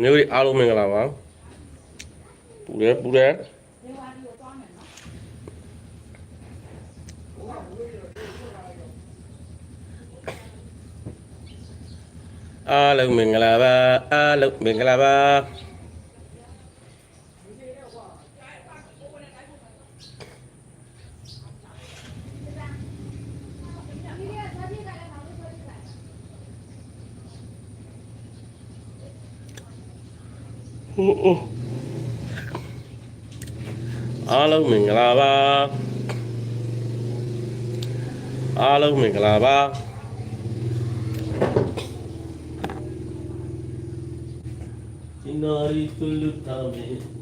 မျိုးတွေအားလုံးမင်္ဂလာပါပူတယ်ပူတယ်အားလုံးမင်္ဂလာပါအားလုံးမင်္ဂလာပါ အိုအားလုံးမင်္ဂလာပါအားလုံးမင်္ဂလာပါဒီနာရီသူလူသားမေ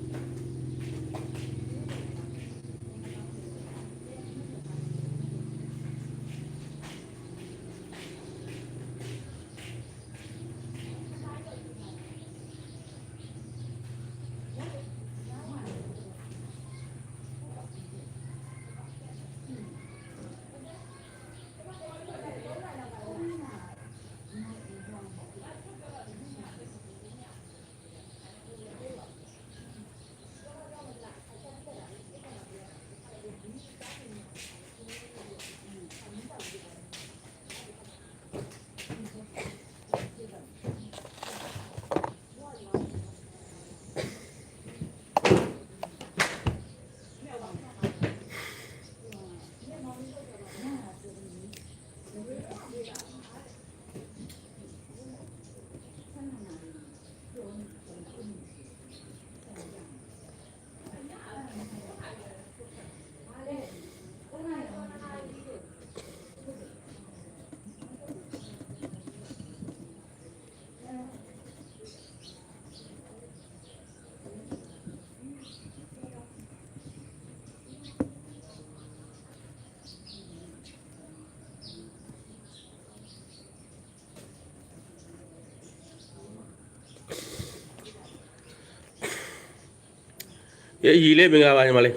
ရေရီလေးမင်္ဂလာပါညီမလေး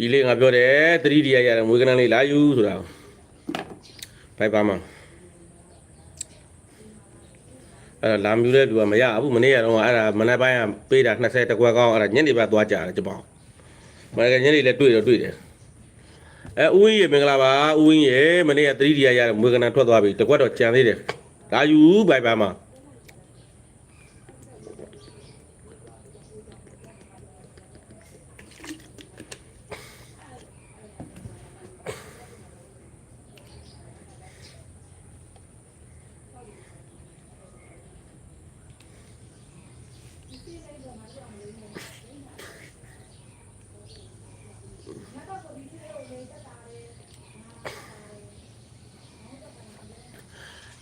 ရီလေးငါပြောတယ်သတိတရားရတယ်မွေးကနန်းလေးလာယူဆိုတာဘိုက်ပါမအဲ့ဒါလာမြူတဲ့လူကမရဘူးမနေ့ကတော့အဲ့ဒါမနေ့ပိုင်းကပေးတာ20တကွက်ကောင်းအဲ့ဒါညနေပိုင်းသွားကြတယ်ကျပေါင်းမနေ့ကညနေလည်းတွေ့တော့တွေ့တယ်အဲဦးကြီးရေမင်္ဂလာပါဦးကြီးရေမနေ့ကသတိတရားရတယ်မွေးကနန်းထွက်သွားပြီတကွက်တော့ကြံသေးတယ်လာယူဘိုက်ပါမ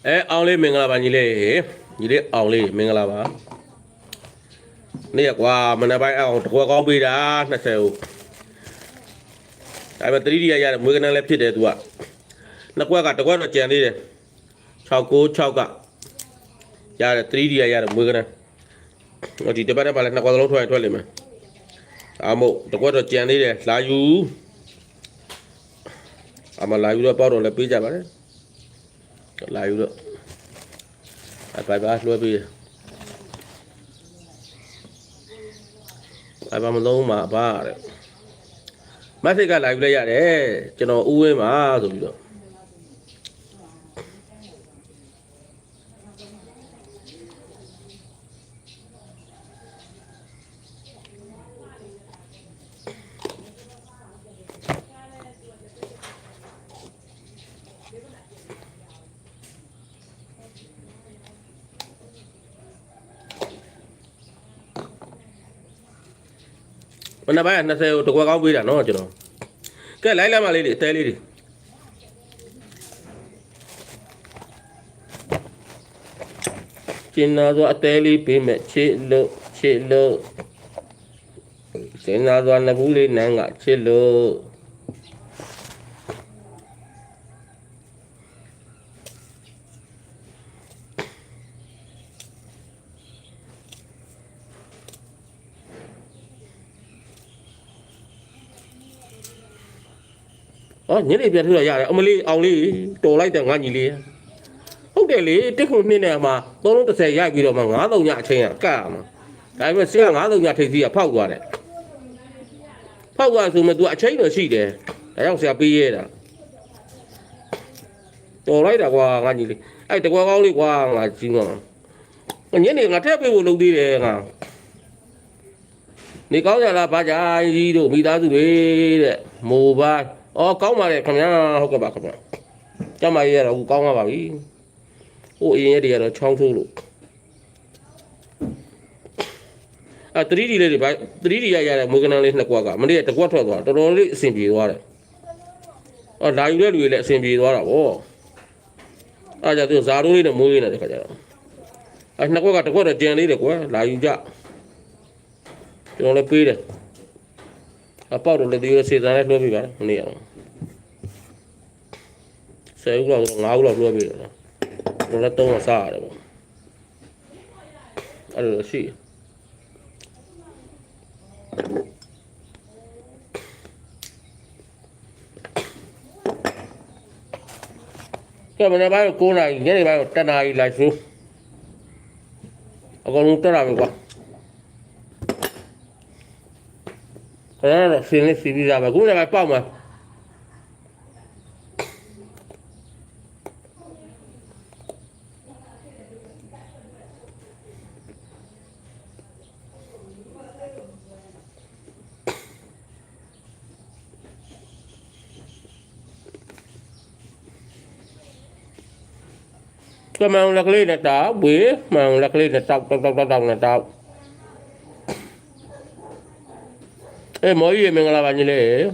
အဲအောင်လေးမင်္ဂလာပါညီလေးညီလေးအောင်လေးမင်္ဂလာပါနေ့ကွာမနေ့ပိုင်းအောင်တကွက်ကောင်းပေးတာ20ဟုတ်ဒါပေမဲ့တတိယရတယ်မွေးကနန်းလည်းဖြစ်တယ်သူကနှစ်ကွက်ကတကွက်တော့ကြံသေးတယ်696ကရတယ်တတိယရတယ်မွေးကနန်းဟိုဒီတပတ်နဲ့ပါလဲနှစ်ကွက်လုံးထွက်ရင်ထွက်လိမ့်မယ်အာမို့တကွက်တော့ကြံသေးတယ်လာယူအမလာယူတော့ပေါ့တော့လည်းပေးကြပါ လေလာယူတော့အပိုင်ပါလွှဲပြီးအပိုင်မလုံးမှာပါတဲ့မက်ဆေ့ကလာယူလိုက်ရတယ်ကျွန်တော်ဦးဝင်းပါဆိုပြီးတော့ မနေ့ပိုင်းက20ကိုတကွက်ကောင်းပေးတာနော်ကျွန်တော်ကဲလိုက်လာမလေးတွေအသေးလေးတွေကျင်နာဆိုအသေးလေးပေးမဲ့ချစ်လို့ချစ်လို့ကျင်နာဆိုနဘူးလေးနန်းကချစ်လို့။ အော်ညနေပြန်ထူရရတယ်အမလေးအောင်လေးတော်လိုက်တယ်ငါညီလေး။ဟုတ်တယ်တယ်လေတစ်ခုနှစ်နဲ့မှာ330ရိုက်ပြီးတော့မှ9000ညအချိန်ကကတ်ရမှာဒါပေမဲ့ဆင်းက9000ညထိပ်စီးကဖောက်သွားတယ်ဖောက်သွားဆိုမှ तू အချိန်တော့ရှိတယ်ဒါကြောင့်ဆရာပေးရတာတော်လိုက်တာကွာငါကြီးလေးအဲ့တကွာကောင်းလေးကွာငါကြီးမှာညနေငါထက်ပေးဖို့လုပ်သေးတယ်ငါနေကောင်းကြလားဘာကြကြီးတို့မိသားစုတွေတဲ့မိုဘိုင်း အော်ကောင်းပါလေခင်ဗျာဟုတ်ကဲ့ပါခင်ဗျာကျမကြီးရတော့ကောင်းပါပါပြီဟိုအရင်ရက်တွေကတော့ချောင်းဆိုးလို့အဲ 3D လေးတွေဘာ 3D ရရတဲ့မွေးကနန်းလေးနှစ်ကွက်ကမနေ့ကတစ်ကွက်ထွက်သွားတော်တော်လေးအဆင်ပြေသွားတယ်အော်လာယူတဲ့လူတွေလည်းအဆင်ပြေသွားတာဗောအားကြသူဇာတိုးလေးနဲ့မွေးနေတဲ့ခါကျတော့အဲနှစ်ကွက်ကတစ်ကွက်တော့ကျန်လေးတယ်ကွယ်လာယူကြကျွန်တော်လည်းပေးတယ် အပေါက်တော့လည်းဒီရစေတန်းလည်းလွှဲပြပါမနေ့ကတော့ဆယ်ဦးလောက်၅ဦးလောက်လွှဲပြတယ်တော့လည်းသုံးတော့စားရတယ်ဗောအဲ့လိုရှိတယ်ကဲမနေ့ပိုင်း9နာရီညနေပိုင်း10နာရီလိုက်ဆိုအကောင်လုံးတက်လာပြီကွာ ခရရဆင်းနေစီပြီးသားပဲခုနကပေါက်မှာကမောင်လက်ကလေးနဲ့တောက်ဝေးမောင်လက်ကလေးနဲ့တောက်တောက်တောက်တောက်တောက်နဲ့တောက် အေးမော်ကြီးရေမင်္ဂလာပါညီလေး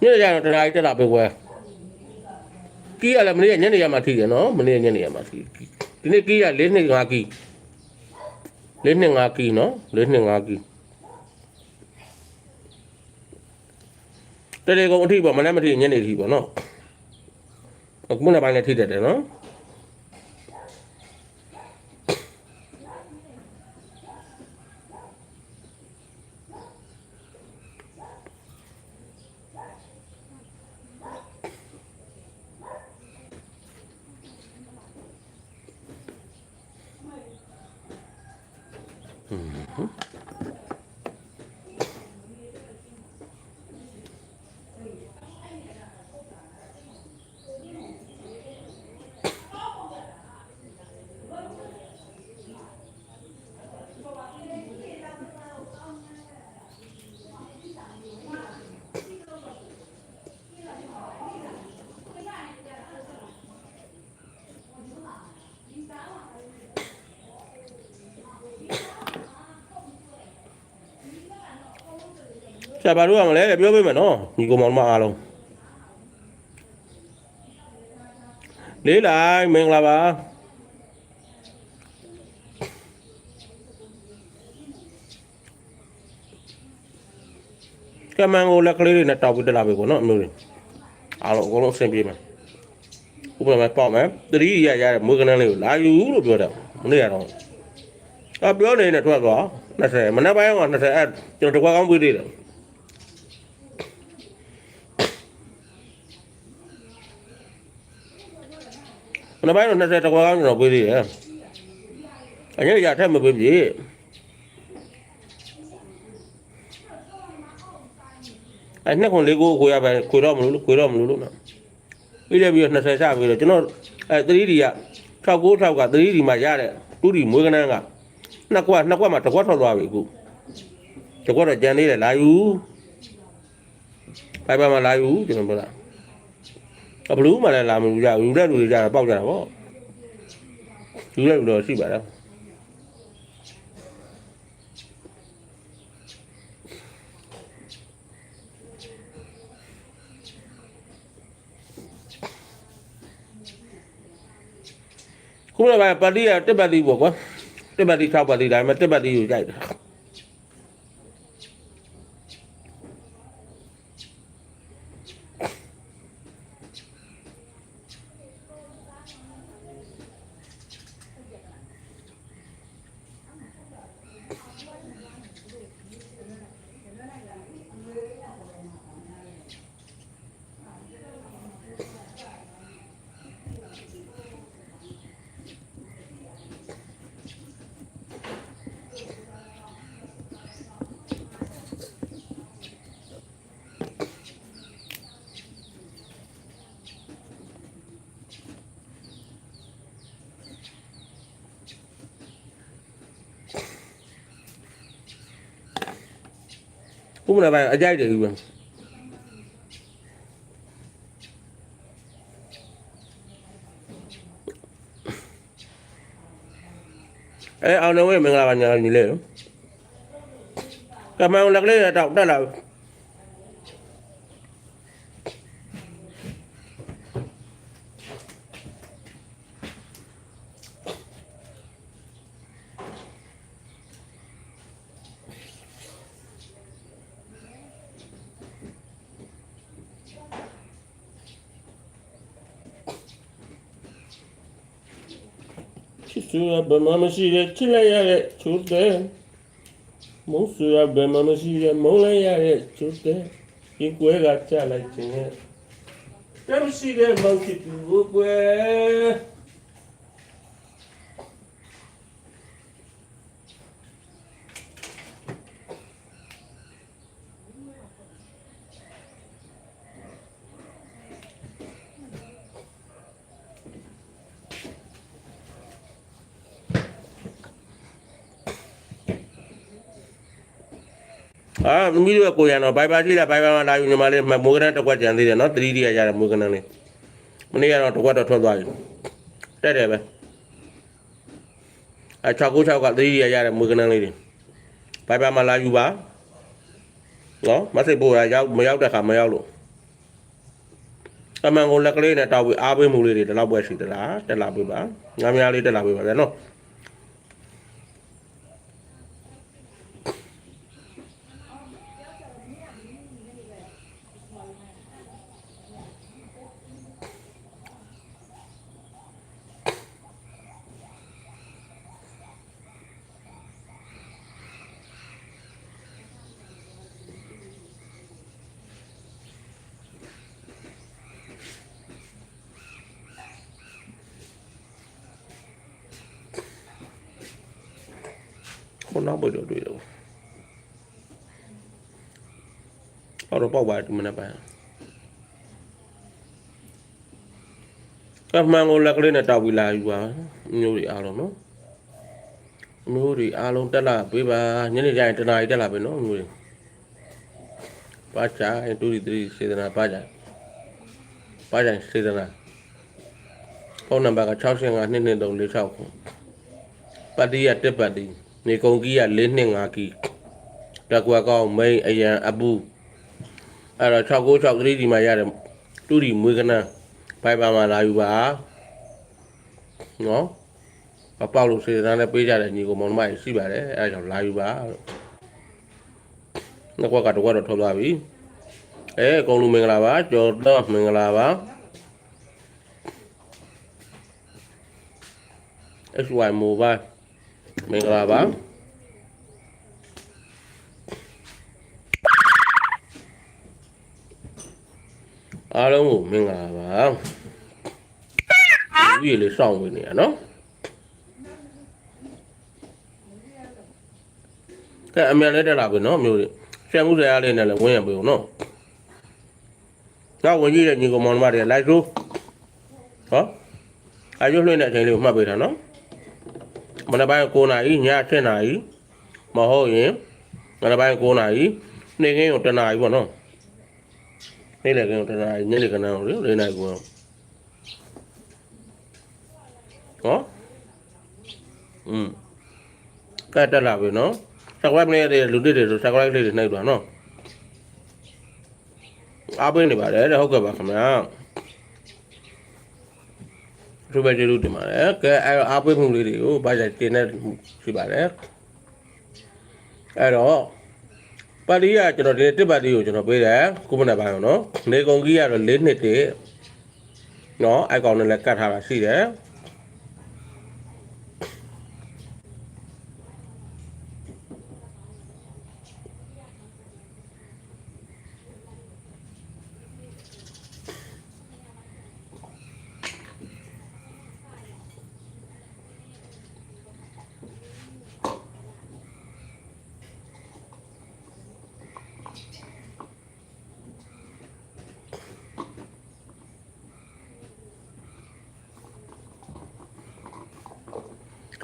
ညနေကျတော့တနားကြီးတက်လာပဲကွယ်ကီးရလည်းမနေ့ကညနေရမှထိတယ်နော်မနေ့ကညနေရမှထိဒီနေ့ကီးရ၄နှစ်5ကီး၄နှစ်5ကီးနော်၄နှစ်5ကီးတရေကုန်အထိပေါ့မနေ့မထိညနေထိပေါ့နော်အခုနေ့ပိုင်းလည်းထိတတ်တယ်နော် 음. ဆရာဘာလို့ရမလဲတဲ့ပြောပေးမယ်နော်ညီကောင်မောင်မအားလုံးလေးလိုက်မင်္ဂလာပါကမန်ကိုလက်ကလေးတွေနဲ့တောက်ပြီးတက်လာပြီပေါ့နော်အမျိုးတွေအားလုံးအကုန်လုံးအဆင်ပြေမယ်ဥပမာပေါ့မယ်သတိရရတဲ့မွေးကနန်းလေးကိုလာယူလို့ပြောတယ်မနေ့ကတော့အပြောနေနဲ့ထွက်သွား20မနေ့ပိုင်းက20အဲ့ကျွန်တော်တကွာကောင်းပြီးသေးတယ်။ နောက်ပိုင်းတော့20တကွာကောင်းကျွန်တော်ပေးသေးတယ်။အရင်ကထက်မပေးပြီ။အဲ့နှစ်ခွန်လေးကိုကိုရပဲခွေတော့မလို့ခွေတော့မလို့လို့နော်။ပြီးတယ်ပြီးတော့20ချပြီးတော့ကျွန်တော်အဲ 3D က69ထောက်က 3D မှာရတဲ့ 2D မွေးကနန်းကနှစ်ကွက်နှစ်ကွက်မှာတစ်ကွက်ထွက်သွားပြီအခု။တစ်ကွက်တော့ကြံသေးတယ်လာယူ။ဘိုင်ဘာမှာလာယူကျွန်တော်ပြောတာအ ဘလူးမှလည်းလာမလို့ကြဘူးလူတဲ့လူတွေကြတာပေါက်ကြတာပေါ့လူတဲ့လူတော့ရှိပါလားခုနကပါတီးရတက်ပါတီးပေါ့ကွာတက်ပါတီးထောက်ပါတီးဒါပေမဲ့တက်ပါတီးကိုကြိုက်တ ခုမနက်ပိုင်းအကြိုက်တယ်ကြီးပဲအဲအောင်နေဝေးမင်္ဂလာပါညာညီလေးကမန်လက်ကလေးတော့တက်လာပြီ ချစ်သူကဘယ်မှမရှိတဲ့ချစ်လိုက်ရတဲ့ချိုးတဲ့မုန်းသူကဘယ်မှမရှိတဲ့မုန်းလိုက်ရတဲ့ချိုးတဲ့ဒီကွဲကကြလိုက်ခြင်းနဲ့တမရှိတဲ့မောင်ချစ်သူကိုကွယ် အာမိတို့ကကိုရံတော့ဘိုင်ဘာကြည့်လိုက်ဘိုင်ဘာမှာလာယူညီမလေးမိုးကနတစ်ခွက်ကြံသေးတယ်နော်3ဒီရရတဲ့မိုးကနလေးမနေ့ကတော့တစ်ခွက်တော့ထွက်သွားပြီတက်တယ်ပဲအဲ696က3ဒီရရတဲ့မိုးကနလေးတွေဘိုင်ဘာမှာလာယူပါနော်မစိတ်ပို့ရရောက်မရောက်တဲ့ခါမရောက်လို့အမှန်ကိုလက်ကလေးနဲ့တောက်ပြီးအားပေးမှုလေးတွေဒီလောက်ပဲရှိသလားတက်လာပေးပါငါးများလေးတက်လာပေးပါဗျာနော် နောက်ပေါ်တော့တွေ့တော့အော်တော့ပေါက်ပါဒီမနေ့ပိုင်းကမှန်ကိုလက်ကလေးနဲ့တောက်ပြီးလာယူပါမျိုးတွေအားလုံးနော်မျိုးတွေအားလုံးတက်လာပေးပါညနေကျရင်တနားရီတက်လာပြီနော်မျိုးတွေပါချာတူရီတူရီစေတနာပါချာပါချာစေတနာဖုန်းနံပါတ်က655 22346ခုပတ်တီးရတက်ပတ်တီး နေကုံကြီးက425ကီတက်ကွာကောင်းမိန်အရန်အပူအဲ့တော့696 3ဒီမှာရတယ်တူဒီမွေးကနန်းဘိုင်ပါမှာလာယူပါနော်အပေါက်လို့စေတနာနဲ့ပေးကြတဲ့ညီကိုမောင်နှမကြီးရှိပါတယ်အဲ့ဒါကြောင့်လာယူပါလို့နှစ်ကွက်ကတော့ကွက်တော့ထွက်သွားပြီအဲအကုန်လုံးမင်္ဂလာပါကျော်တော့မင်္ဂလာပါ SY Mobile မင်္ဂလာပါအားလုံးကိုမင်္ဂလာပါဒီလေးစောင့်ဝင်နေရနော်ကဲအမြန်လေးတက်လာပြီနော်မျိုးတွေဆရာမှုဆရာလေးနဲ့လည်းဝင်ရပြီနော်တော့ဝင်ကြည့်တဲ့ညီကောင်မောင်နှမတွေလိုက်ဆိုဟောအရွှလွှင့်တဲ့အချိန်လေးကိုမှတ်ပေးထားနော် မနက်ပိုင်း9နာရီည7နာရီမဟုတ်ရင်မနက်ပိုင်း9နာရီနေ့ခင်းကို10နာရီပေါ့နော်နေ့လည်ခင်းကို10နာရီညနေခဏကိုလေ4နာရီကိုဟောอืมကဲတက်လာပြီနော် subscribe လေးတွေလူတွေတွေဆို subscribe လေးတွေနှိပ်သွားနော်အားပေးနေပါတယ်တဲ့ဟုတ်ကဲ့ပါခင်ဗျာ သူပဲကျေးဇူးတင်ပါတယ်ကဲအဲ့တော့အားပေးမှုလေးတွေကိုဗာကြတင်နေရှိပါတယ်အဲ့တော့ပါတီကကျွန်တော်ဒီတစ်ပါတီကိုကျွန်တော်ပေးတယ်ခုမနေ့ပိုင်းအောင်နော်နေကုန်ကြီးကတော့၄နှစ်တည်းနော်အိုက်ကောင်နဲ့လည်းကတ်ထားတာရှိတယ်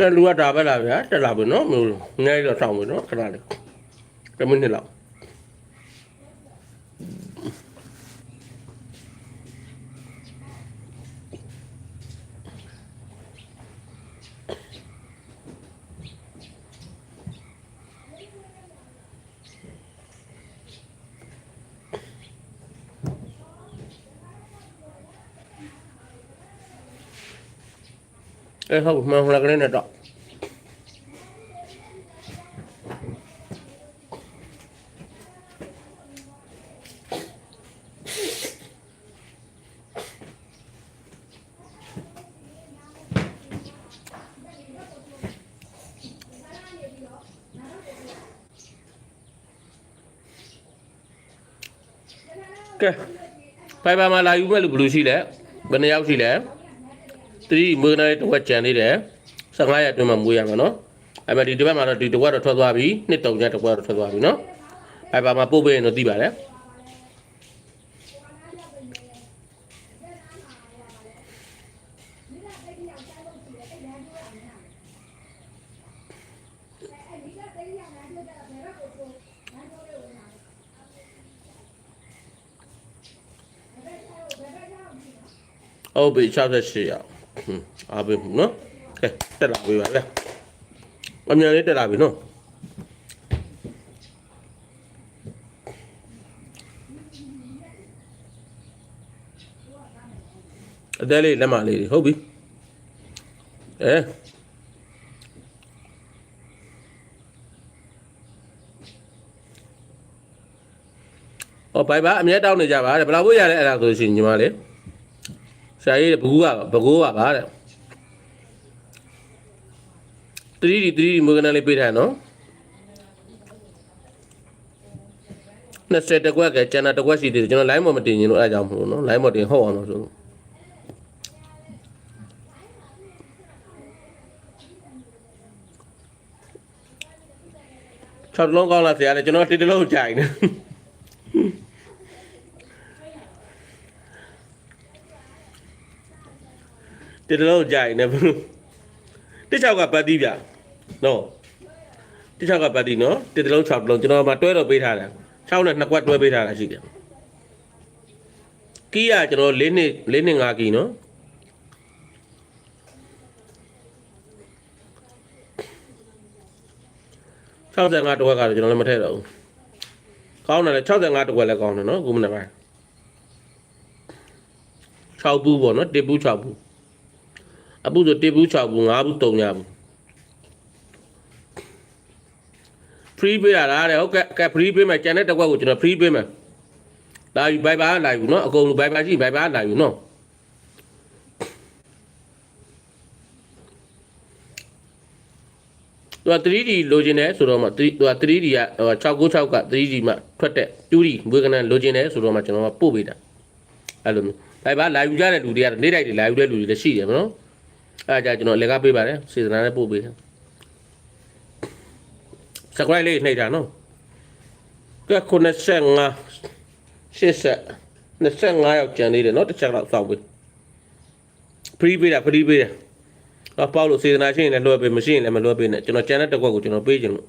ကဲလူကဒါပဲလားဗျာတက်လာပြီနော်မျိုးနည်းတော့စောင့်ပြီနော်ခဏလေးတစ်မိနစ်လောက် အဲဟုတ်မှန်လားကလေးနဲ့တော့ကဲဖိုင်ဘာမှာလာယူမဲ့လို့ဘယ်လိုရှိလဲဘယ်နှစ်ယောက်ရှိလဲ 3မွေးနေတဲ့တစ်ဝက်ကြံနေတယ်15ရက်အတွင်းမှာမွေးရမှာနော်အဲ့မဲ့ဒီတစ်ပတ်မှာတော့ဒီတစ်ဝက်တော့ထွက်သွားပြီနှစ်တုံညတစ်ဝက်တော့ထွက်သွားပြီနော်ဖိုင်ဘာမှာပို့ပေးရင်တော့သိပါတယ်ဟုတ်ပြီ68ရောက်ဟွန်း အားပေးမှုနော်ကဲတက်လာပြီပါဗျာအမြန်လေးတက်လာပြီနော်အသေးလေးလက်မလေးတွေဟုတ်ပြီအဲဟောဘိုင်ဘာအမြဲတောင်းနေကြပါတဲ့ဘယ်လောက်ဖို့ရလဲအဲ့ဒါဆိုရှင်ညီမလေး ဆရာကြီးဘကူကဘကိုးပါပါတဲ့ 3D 3D မွေးကနလေးပေးထားနော်20တကွက်ကကျန်တာတကွက်ရှိသေးတယ်ကျွန်တော် line မမတင်ရင်လို့အဲ့ဒါကြောင့်မဟုတ်ဘူးနော် line မတင်ဟုတ်အောင်လို့ဆိုလို့၆လုံးကောင်းလားဆရာလေကျွန်တော်တစ်တလုံးကြိုင်နေ တစ်တလုံးကြိုင်နေဘူးတစ်ချောက်ကပတ်တီးဗျနော်တစ်ချောက်ကပတ်တီးနော်တစ်တလုံး၆လုံးကျွန်တော်မှတွဲတော့ပေးထားတယ်6နဲ့2ကွက်တွဲပေးထားတာရှိတယ်ကီးကကျွန်တော်၄နှစ်၄နှစ်5ကီနော်65တဝက်ကတော့ကျွန်တော်လည်းမထည့်တော့ဘူးကောင်းတယ်လေ65တဝက်လည်းကောင်းတယ်နော်ခုမနေ့ပိုင်း6ဘူးပေါ့နော်1ဘူး6ဘူး အပူဆို1ဘူး6ဘူး5ဘူး3ညဘူး free ပေးရတာတဲ့ဟုတ်ကဲ့ကဲ free ပေးမယ်ကျန်တဲ့တစ်ခွက်ကိုကျွန်တော် free ပေးမယ်လာယူဘိုင်ဘာလာယူနော်အကုန်လုံးဘိုင်ဘာရှိဘိုင်ဘာလာယူနော်သူက 3D လိုချင်တယ်ဆိုတော့မှ3သူက 3D က696က 3D မှထွက်တဲ့ 2D မွေးကနန်လိုချင်တယ်ဆိုတော့မှကျွန်တော်ကပို့ပေးတာအဲ့လိုမျိုးဘိုင်ဘာလာယူကြတဲ့လူတွေကနေ့တိုင်းတွေလာယူတဲ့လူတွေလည်းရှိတယ်မနော် အဲ့ဒါကြကျွန်တော်လက်ကပေးပါတယ်စေတနာနဲ့ပို့ပေးတယ် subscribe လေးနှိပ်တာနော်ကဲ95 80 25ရောက်ကျန်သေးတယ်နော်တစ်ချက်တော့စောင့်ပေး free ပေးတာ free ပေးတယ်အပေါက်လို့စေတနာရှိရင်လည်းလွှဲပေးမရှိရင်လည်းမလွှဲပေးနဲ့ကျွန်တော်ကျန်တဲ့တစ်ခွက်ကိုကျွန်တော်ပေးခြင်းလို့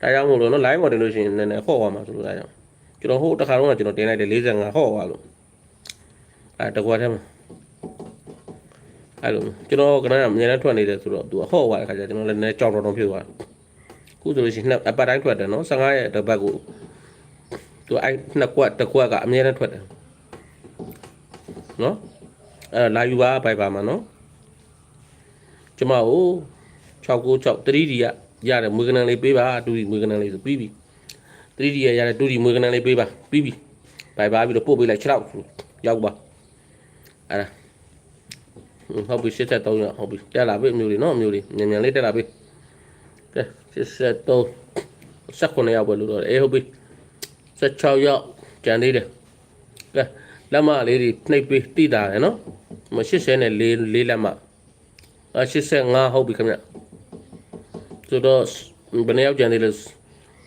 ဒါကြောင့်မို့လို့နော် live model လို့ရှိရင်နည်းနည်းဟော့သွားမှာဆိုလို့ဒါကြောင့်ကျွန်တော်ဟိုတစ်ခါတော့ကျွန်တော်တင်လိုက်တယ်45ဟော့သွားလို့အဲတစ်ခွက်ထဲမှာ အဲ့လိုကျွန်တော်ကနအများနဲ့ထွက်နေတယ်ဆိုတော့သူအဟော့သွားတဲ့ခါကျကျွန်တော်လည်းနည်းကြောက်တော့တော့ဖြစ်သွားတယ်ခုဆိုလို့ရှိရင်နှစ်အပတ်တိုင်းထွက်တယ်နော်15ရက်တစ်ပတ်ကိုသူအဲ့နှစ်ကွက်တစ်ကွက်ကအများနဲ့ထွက်တယ်နော်အဲလာယူပါဘိုက်ပါမှာနော်ကျမကို696 3D ကရတဲ့မွေးကနန်းလေးပေးပါ 2D မွေးကနန်းလေးဆိုပြီးပြီ 3D ရရတဲ့ 2D မွေးကနန်းလေးပေးပါပြီးပြီဘိုက်ပါပြီးတော့ပို့ပေးလိုက်6လောက်ရောက်ပါအဲ့ဒါ ဟုတ်ပြီ83ရောက်ဟုတ်ပြီတက်လာပြီအမျိုးလေးနော်အမျိုးလေးမြန်မြန်လေးတက်လာပြီကဲ73 18ရောက်ပဲလို့တော့အေးဟုတ်ပြီ16ရောက်ကျန်သေးတယ်ကဲလက်မလေးတွေနှိပ်ပြီးတိတာတယ်နော်မ80နဲ့4 4လက်မအ85ဟုတ်ပြီခင်ဗျဆိုတော့ဘယ်နှစ်ယောက်ကျန်သေးလဲ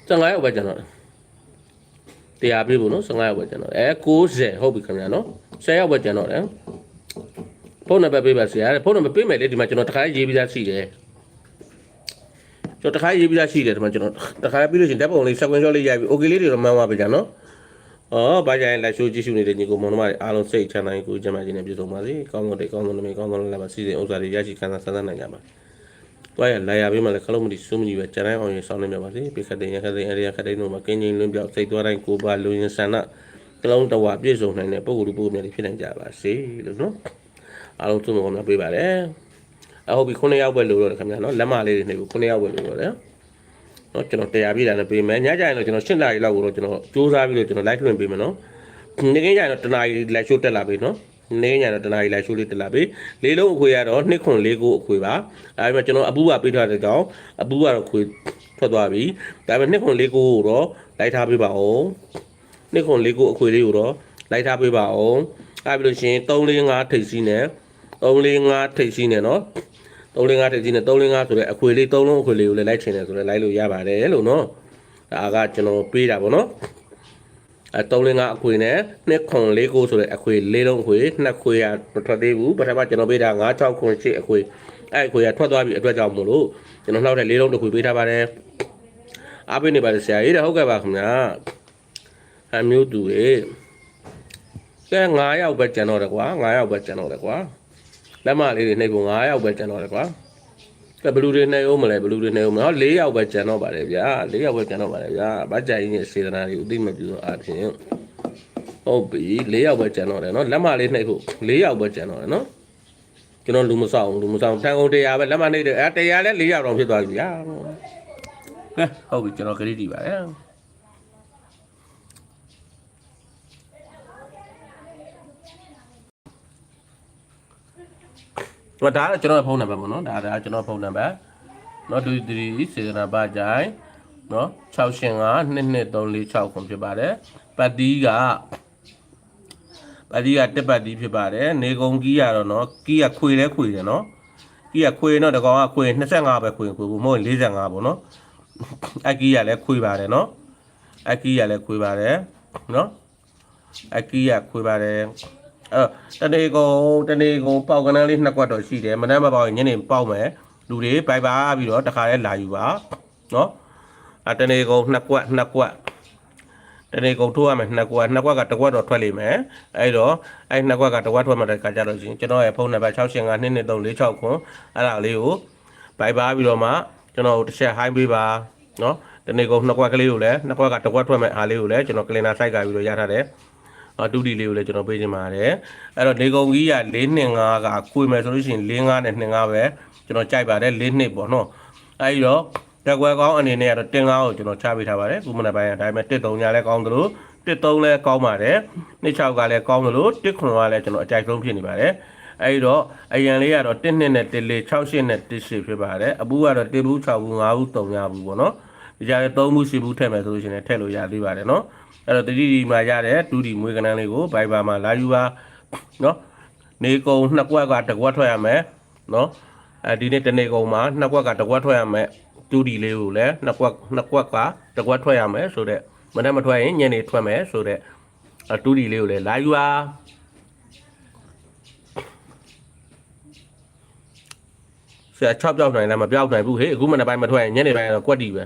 15ယောက်ပဲကျန်တော့တယ်တရားပြဖို့နော်15ယောက်ပဲကျန်တော့အဲ90ဟုတ်ပြီခင်ဗျနော်10ယောက်ပဲကျန်တော့တယ် ဖုန်းနံပါတ်ပေးပါဆရာဖုန်းနံပါတ်ပေးမယ်လေဒီမှာကျွန်တော်တခါရေးပြီးသားရှိတယ်ကျွန်တော်တခါရေးပြီးသားရှိတယ်ဒီမှာကျွန်တော်တခါပြီးလို့ရှိရင်ဓာတ်ပုံလေး sequence shot လေးရိုက်ပြီး okay လေးတွေတော့မှန်းသွားပြီကြာနော်။အော်ဘာကြရင် live show ကြည့်ရှုနေတဲ့ညီကိုမောင်နှမတွေအားလုံးစိတ်ချမ်းသာကိုကျမ်းမာခြင်းနဲ့ပြည့်စုံပါစေ။ကောင်းသောတေကောင်းသောနမိတ်ကောင်းသောလမ်းမှာစီစဉ်ဥစ္စာတွေရရှိခံစားဆန်းသန်းနိုင်ကြပါ။တွားရလာရပေးမှလည်းခလုံးမတီစုမကြီးပဲကျန်တိုင်းအောင်ရင်ဆောင်းနေမြပါစေ။ပိခတ်တဲ့ရခတ်တဲ့အရိယခတ်တဲ့တို့မှာကင်းငြိမ်လွန်းပြောက်စိတ်သွားတိုင်းကိုပါလူရင်ဆန္ဒကလုံးတဝပြည့်စုံနိုင်တဲ့ပုဂ္ဂိုလ်ပုဂ္ဂိုလ်များတွေဖြစ်နိုင်ကြပါစေလို့နော်။ အားလုံးသုံးတော်များပေးပါတယ်။အဟုတ်ပြီ9ယောက်ပဲလို့တော့ခင်ဗျာနော်လက်မလေးတွေနှိပ်ဖို့9ယောက်ပဲလို့တော့တယ်နော်ကျွန်တော်တရားပြည့်လာနဲ့ပေးမယ်ညကြရင်တော့ကျွန်တော်8နာရီလောက်ကိုတော့ကျွန်တော်စူးစမ်းပြီးတော့ကျွန်တော် live လွှင့်ပေးမယ်နော်နေ့ကင်းကြရင်တော့တနာရီ live show တက်လာပြီနော်နေ့ကင်းကြရင်တော့တနာရီ live show လေးတက်လာပြီလေးလုံးအခွေကတော့2ခွန်4ကိုအခွေပါအဲဒီမှာကျွန်တော်အပူကပေးထားတဲ့ကြောင့်အပူကတော့ခွေထွက်သွားပြီဒါပေမဲ့2ခွန်4ကိုတော့လိုက်ထားပေးပါဦး2ခွန်4ကိုအခွေလေးကိုတော့လိုက်ထားပေးပါဦးအဲပြီးလို့ရှိရင်3 4 5ထိပ်စီးနဲ့ 3 4 5ထိပ်စီးနဲ့နော်3 4 5ထိပ်စီးနဲ့3 4 5ဆိုတဲ့အခွေလေး3လုံးအခွေလေးကိုလည်းလိုက်ချင်တယ်ဆိုတော့လိုက်လို့ရပါတယ်လို့နော်ဒါကကျွန်တော်ပေးတာပေါ့နော်အဲ3 4 5အခွေနဲ့2ခွန်4ကိုဆိုတဲ့အခွေ၄လုံးအခွေနှစ်ခွေရမထွက်သေးဘူးပထမကျွန်တော်ပေးတာ9 6ခွန်8အခွေအဲ့အခွေရထွက်သွားပြီအတွက်ကြောင့်မို့လို့ကျွန်တော်နှောက်တဲ့၄လုံးတစ်ခွေပေးထားပါတယ်အားပေးနေပါတယ်ဆရာကြီးတဲ့ဟုတ်ကဲ့ပါခင်ဗျာအမျိုးသူရေကဲ9ယောက်ပဲကျန်တော့တယ်ကွာ9ယောက်ပဲကျန်တော့တယ်ကွာ လက်မလေးတွေနှိပ်ဖို့9ယောက်ပဲကျန်တော့တယ်ကွာကဲဘလူးတွေနှိပ်အောင်မလဲဘလူးတွေနှိပ်အောင်မလား4ယောက်ပဲကျန်တော့ပါတယ်ဗျာ4ယောက်ပဲကျန်တော့ပါတယ်ဗျာဗကြိုင်ကြီးရဲ့စေတနာတွေဥသိမပြူတော့အပြင်ဟုတ်ပြီ4ယောက်ပဲကျန်တော့တယ်နော်လက်မလေးနှိပ်ဖို့4ယောက်ပဲကျန်တော့တယ်နော်ကျွန်တော်လူမဆောင်လူမဆောင်တန်ကုန်တရားပဲလက်မနှိပ်တယ်အဲတရားလဲ4ယောက်တော့ဖြစ်သွားပြီဗျာကဲဟုတ်ပြီကျွန်တော်ခရီးတည်ပါတယ် ဒါကကျွန်တော်ဖုန်းနံပါတ်ပေါ့နော်ဒါဒါကျွန်တော်ဖုန်းနံပါတ်နော်ဒူတီစေတနာပါကြိုင်နော်685 2236ခွန်ဖြစ်ပါတယ်ပတ်တီးကပတ်တီးကတက်ပတ်တီးဖြစ်ပါတယ်နေကုံကြီးရတော့နော်ကီးကခွေလဲခွေတယ်နော်ကီးကခွေတော့တကောင်ကခွေ25ပဲခွေခွေဘူးမဟုတ်45ပေါ့နော်အကီးကလည်းခွေပါတယ်နော်အကီးကလည်းခွေပါတယ်နော်အကီးကခွေပါတယ် အဲ့တနေ့ကုန်တနေ့ကုန်ပေါက်ကနန်းလေးနှစ်ကွက်တော့ရှိတယ်မနက်မပေါက်ရင်ညနေပေါက်မယ်လူတွေပိုက်ပါပြီးတော့တခါလဲလာယူပါနော်အတနေ့ကုန်နှစ်ကွက်နှစ်ကွက်တနေ့ကုန်ထိုးရမယ်နှစ်ကွက်နှစ်ကွက်ကတစ်ကွက်တော့ထွက်လိမ့်မယ်အဲ့တော့အဲ့နှစ်ကွက်ကတစ်ကွက်ထွက်မှတဲ့ခါကြတော့ရှင်ကျွန်တော်ရဲ့ဖုန်းနံပါတ်6852236ခွန်အဲ့ဒါလေးကိုပိုက်ပါပြီးတော့မှကျွန်တော်တစ်ချက်ဟိုင်းပေးပါနော်တနေ့ကုန်နှစ်ကွက်ကလေးကိုလည်းနှစ်ကွက်ကတစ်ကွက်ထွက်မဲ့အားလေးကိုလည်းကျွန်တော်ကလင်နာစိုက်ကပြီးတော့ရထားတယ်အ တူတီလေးကိုလည်းကျွန်တော်ပေးချင်ပါတယ်အဲ့တော့နေကုန်ကြီးက425ကခွေမယ်ဆိုလို့ရှိရင်45နဲ့25ပဲကျွန်တော်ကြိုက်ပါတယ်4နှစ်ပေါ့နော်အဲ့ဒီတော့တက်ကွယ်ကောင်းအနေနဲ့ကတော့တင်ကားကိုကျွန်တော်ချပေးထားပါတယ်ခုမနေ့ပိုင်းကဒါပေမဲ့တစ်3ညာလည်းကောင်းသလိုတစ်3လည်းကောင်းပါတယ်နှစ်6ကလည်းကောင်းသလိုတစ်9ကလည်းကျွန်တော်အကြိုက်ဆုံးဖြစ်နေပါတယ်အဲ့ဒီတော့အရန်လေးကတော့1နှစ်နဲ့1လေး6 8နဲ့1 8ဖြစ်ပါတယ်အပူကတော့1ဘူး6ဘူး5ဘူး3ညဘူးပေါ့နော် ဒီကြားလည်း3ဘူး10ဘူးထည့်မယ်ဆိုလို့ရှိရင်ထည့်လို့ရသေးပါတယ်နော်အဲ့တော့တတိဒီမှာရတဲ့ 2D မွေးကနန်းလေးကို Viber မှာလာယူပါနော်နေကုံနှစ်ကွက်ကတစ်ကွက်ထွက်ရမယ်နော်အဲဒီနေ့တနေကုံမှာနှစ်ကွက်ကတစ်ကွက်ထွက်ရမယ် 2D လေးကိုလည်းနှစ်ကွက်နှစ်ကွက်ကတစ်ကွက်ထွက်ရမယ်ဆိုတော့မနေ့မထွက်ရင်ညနေထွက်မယ်ဆိုတော့ 2D လေးကိုလည်းလာယူပါဆရာ6ပြောက်နိုင်လားမပြောက်နိုင်ဘူးဟေ့အခုမနေ့ပိုင်းမထွက်ရင်ညနေပိုင်းတော့ကွက်တီပဲ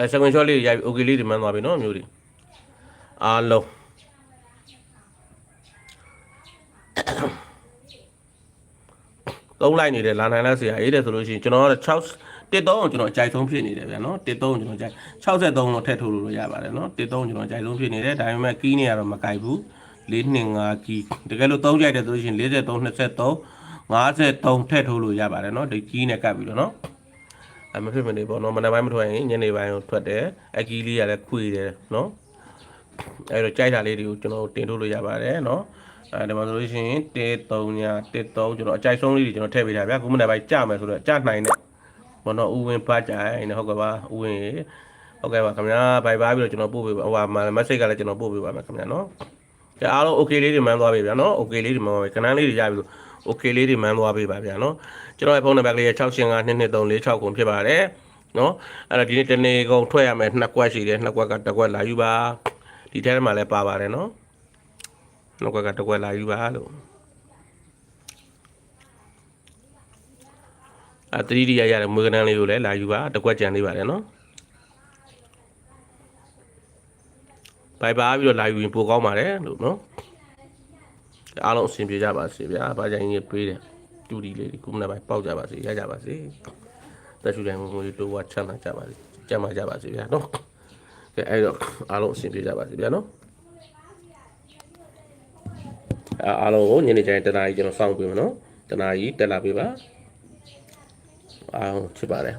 အဲစကွန်ရှော့လေးရိုက် okay လေးဒီမှန်းသွားပြီနော်မျိုးဒီအားလုံးသုံးလိုက်နေတယ်လာနိုင်လားဆရာရေးတယ်ဆိုလို့ရှိရင်ကျွန်တော်က6 13ကိုကျွန်တော်အကြိုက်ဆုံးဖြစ်နေတယ်ဗျာနော်13ကိုကျွန်တော်ကြိုက်63တော့ထည့်ထိုးလို့ရပါတယ်နော်13ကိုကျွန်တော်အကြိုက်ဆုံးဖြစ်နေတယ်ဒါပေမဲ့ကီးနေရတော့မကြိုက်ဘူး425ကီးတကယ်လို့3ကြိုက်တယ်ဆိုလို့ရှိရင်43 23 53ထည့်ထိုးလို့ရပါတယ်နော်ဒီကီးနဲ့ကပ်ပြီးတော့နော် အမဖြစ်မနေပေါ့နော်မနေ့ပိုင်းမထွက်ရင်ညနေပိုင်းကိုထွက်တယ်အကီးလေးကလည်းခွေတယ်နော်အဲ့တော့ကြိုက်တာလေးတွေကိုကျွန်တော်တင်ထုတ်လို့ရပါတယ်နော်အဲဒီမှာဆိုလို့ရှိရင်1 3ညာ1 3ကျွန်တော်အကြိုက်ဆုံးလေးတွေကျွန်တော်ထည့်ပေးတာဗျာခုမနေ့ပိုင်းကြမယ်ဆိုတော့ကြနိုင်တဲ့ဘောနော်ဥဝင်ပါကြိုင်နော်ဟုတ်ကဲ့ပါဥဝင်ဟုတ်ကဲ့ပါခင်ဗျာဘိုင်ပါပြီးတော့ကျွန်တော်ပို့ပေးပါဟိုဟာမက်ဆေ့ကလည်းကျွန်တော်ပို့ပေးပါမယ်ခင်ဗျာနော်ကဲအားလုံး okay လေးတွေမှန်းသွားပြီဗျာနော် okay လေးတွေမှန်းသွားပြီခဏလေးတွေရပြီလို့ okay လေးတွေမှန်းသွားပြီပါဗျာနော်ကျွန်တော်ရဲ့ဖုန်းနံပါတ်ကလေးက6552236ကုန်ဖြစ်ပါတယ်နော်အဲ့တော့ဒီနေ့တနေ့ကုန်ထွက်ရမယ်နှစ်ကွက်ရှိတယ်နှစ်ကွက်ကတစ်ကွက်လာယူပါဒီထဲမှာလည်းပါပါတယ်နော်နှစ်ကွက်ကတစ်ကွက်လာယူပါလို့အသတိရရတဲ့မွေးကနန်းလေးကိုလည်းလာယူပါတစ်ကွက်ကြံလေးပါတယ်နော်ဘိုင်ပါပြီးတော့လာယူရင်ပိုကောင်းပါတယ်လို့နော် အားလုံးအဆင်ပြေကြပါစေဗျာ။ဘာကြိုင်ကြီးပေးတယ်တူဒီလေးကိုမနက်ပိုင်းပေါက်ကြပါစေရကြပါစေတက်ရှူတိုင်းမွေးမွေးတိုးဝါချမ်းသာကြပါစေကြမ်းပါကြပါစေဗျာနော်ကဲအဲ့တော့အားလုံးအဆင်ပြေကြပါစေဗျာနော်အားအားလုံးကိုညနေကျရင်တနားကြီးကျွန်တော်စောင့်ပေးမယ်နော်တနားကြီးတက်လာပေးပါအားလုံးချစ်ပါတယ်